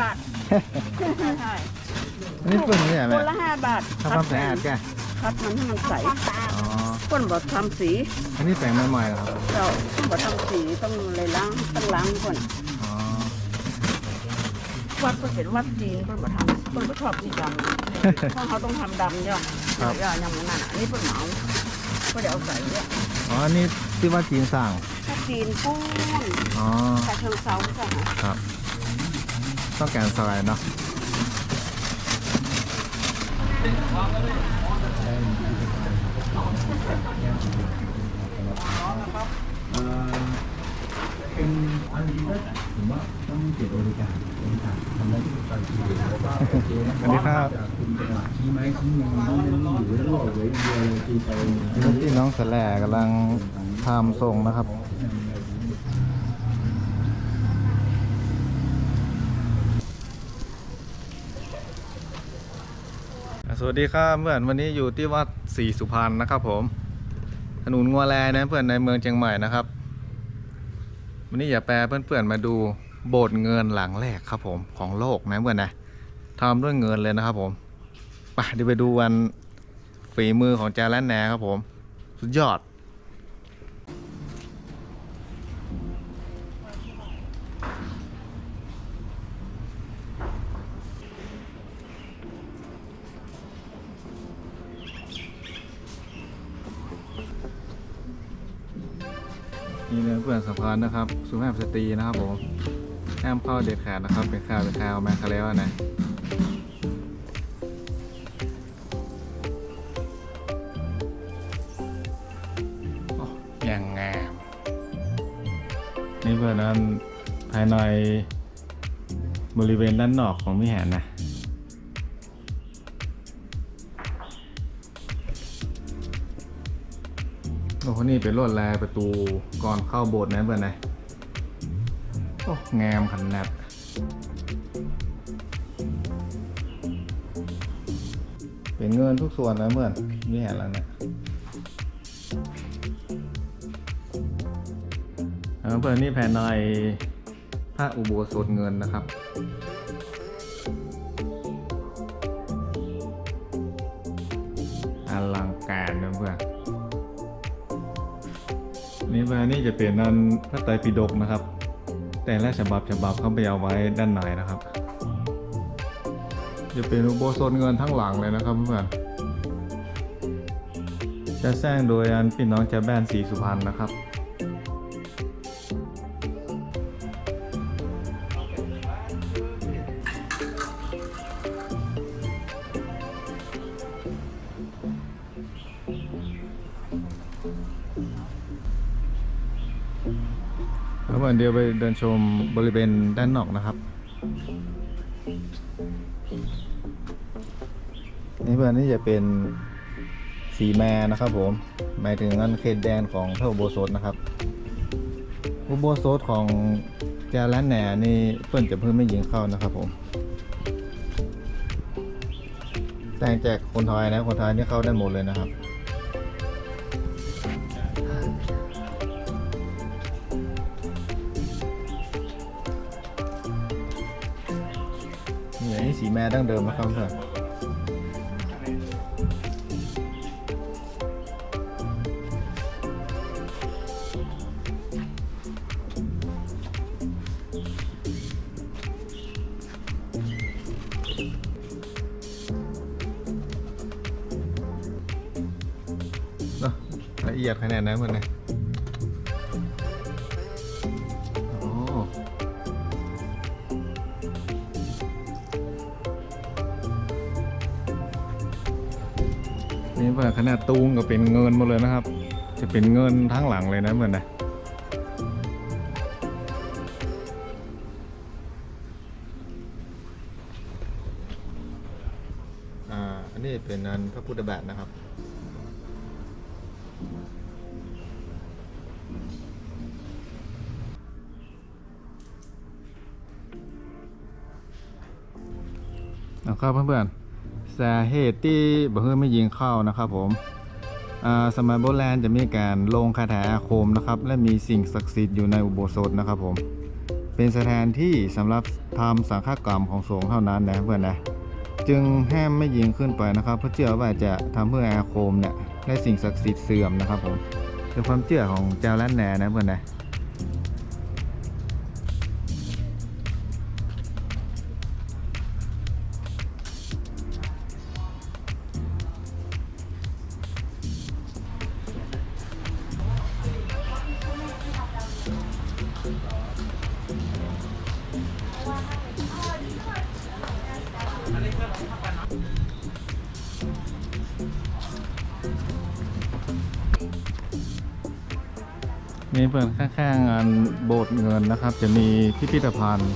บาทใช่อันนี้เพิ่นเนี่ยคแม่นละห้าบาททำความสะอาดแกคัดมันให้มันใสอ๋อคนบอกทำสีอันนี้แปลงใหม่ๆเหรอครับเจ้าคนบอกทำสีต้องเลยล้างต้องล้างก่อนอ๋อวัดก็เป็นวัดจีนคนบอกทำคนก็ชอบสีดำเพราะเขาต้องทำดำย่ออย่าอย่างนั้นอันนี้เป็นเหมาก็เดี๋ยวเอาใส่เนี่ยอ๋ออันนี้ที่ว่าจีนสั่งถ้าจีนกุ้งอ๋อกระเชิงเซาจ้ะครับ ต้องการสไลด์เนาะเป็นอันนี้ก็ผมว่าต้องเก็บบริการบริการทำได้ทุกฝ่ายทีแล้วก็โอเคนะสวัสดีครับจากคุณจังหวัดชี้ไม้ชี้มือนี่นั่นอยู่แล้วก็เว้ยเดียวทีไปนี่ที่น้องแสลกำลังทำทรงนะครับ สวัสดีครับเพื่อนวันนี้อยู่ที่วัดศรีสุพรรณนะครับ ผมถนนงัวแลนะเพื่อนในเมืองเชียงใหม่นะครับ วันนี้อย่าแปลเพื่อนๆมาดูโบสถ์เงินหลังแรกครับ ผมของโลกนะเพื่อนนะทำด้วยเงินเลยนะครับ ผมไปเดี๋ยวไปดูวันฝีมือของจารันแนครับผม สุดยอด นี่เลยเพื่อนสะพานนะครับสุภาพสตรีนะครับผมห้ามเข้าเด็ดขาดนะครับ เป็นข่าวเป็นข่าวมาคาแล้วนะโอ้ยังงาม นี่เพื่อนนั้นภายในบริเวณด้านนอกของวิหารนะ โอ้โหนี่เป็นลวดลายประตูก่อนเข้าโบสถ์นะเพื่อนนะโอ้งามขนาดเป็นเงินทุกส่วนนะเพื่อนนี่เห็นแล้วเนี่ยเอเพื่อนนี่แผ่นในพระอุโบสถเงินนะครับอลังการนะเพื่อน นี่มานี่จะเป็นนันพระไตรปิฎกนะครับ แต่ละฉบับฉบับเขาไปเอาไว้ด้านในนะครับ จะเป็นอุโบสถเงินทั้งหลังเลยนะครับเพื่อนจะสร้างโดยอันพี่น้องจะแบนสีสุพรรณนะครับ วันเดียวไปเดินชมบริเวณด้านนอกนะครับนี่เพื่อนนี่จะเป็นสีแม่นะครับผมหมายถึงอันเขตแดนของพระอุโบสถนะครับ อุโบสถของจารันแหน่นี่เพื่อนจะเพิ่มไม่ยิงเข้านะครับผมแต่งแจกคนไทยนะคนไทยนี่เข้าได้หมดเลยนะครับ นี้สีแม่ดั้งเดิมนะครับเพื่อนเนอะละเอียดขนาดนั้นมันเลยโอ้ นี่เพื่อนขนาดตูงก็เป็นเงินหมดเลยนะครับ จะเป็นเงินทั้งหลังเลยนะเพื่อนนะอ่าอันนี้เป็นอันพระพุทธบาทนะครับนะครับเพื่อนๆ สาเหตุที่บ่เฮือไม่ยิงเข้านะครับผมอ่าสมัยโบราณจะมีการลงคาถาอาคมนะครับ และมีสิ่งศักดิ์สิทธิ์อยู่ในอุโบสถนะครับผม เป็นสถานที่สำหรับทำสังฆกรรมของสงฆ์เท่านั้นนะเพื่อนนะจึงห้ามไม่ยิงขึ้นไปนะครับ เพราะเชื่อว่าจะทำเพื่ออาคมเนี่ยและสิ่งศักดิ์สิทธิ์เสื่อมนะครับผมเป็นความเชื่อของเจ้าล้านแหนนะเพื่อนนะ นี่เพื่อนข้างๆงานโบสถ์เงินนะครับ จะมีพิพิธภัณฑ์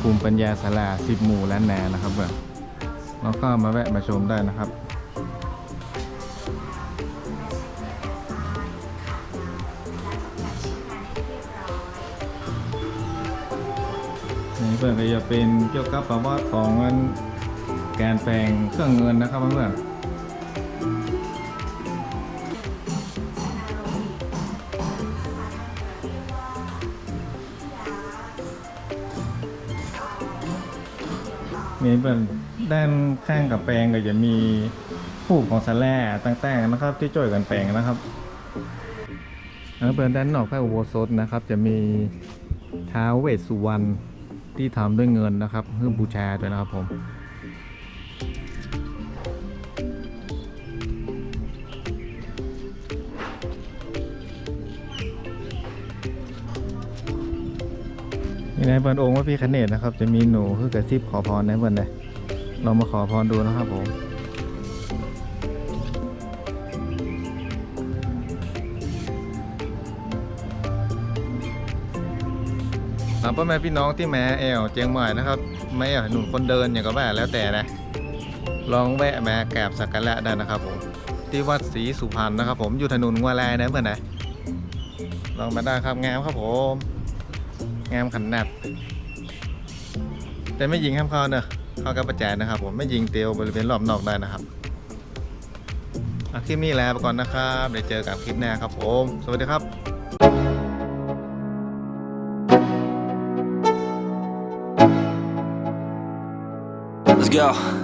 ภูมิปัญญาสลาสิบหมู่และแหนนะครับเพื่อนแล้วก็มาแวะมาชมได้นะครับนี่เพื่อนก็จะเป็นเกี่ยวกับประวัติของเงินการแปลงเครื่องเงินนะครับเพื่อน มีเป็นด้านข้างกับแปลงก็จะมีผูกของสแล่ต่างๆนะครับ ที่จ่วยกันแปลงนะครับแล้วเป็นด้านนอกพระอุโบสถนะครับ จะมีท้าวเวสสุวรรณที่ทำด้วยเงินนะครับเพื่อบูชาด้วยนะครับผม ในเปิดองค์พระพิคเนตนะครับ จะมีหนูคือกระซิบขอพรในเปิดเลยเรามาขอพรดูนะครับผมสามพ่อแม่พี่น้องที่แม่แอวเจียงใหม่นะครับไม่แอวหนุนคนเดินอย่างก็ว่าแล้วแต่นะลองแวะมากราบสักการะได้นะครับผมที่วัดศรีสุพรรณนะครับ ผมอยู่ถนนงัวแลนะเพื่อนนะลองมาได้ครับงามครับผม งามขันนัดแต่ไม่ยิงห้ามเข้าเนอะเข้ากับประแจนะครับผมไม่ยิงเตียวบริเวณรอบนอกได้นะครับอะคลิปนี้แลาไปก่อนนะครับเดี๋ยวเจอกันคลิปหน้าครับผม สวัสดีครับ Let's go.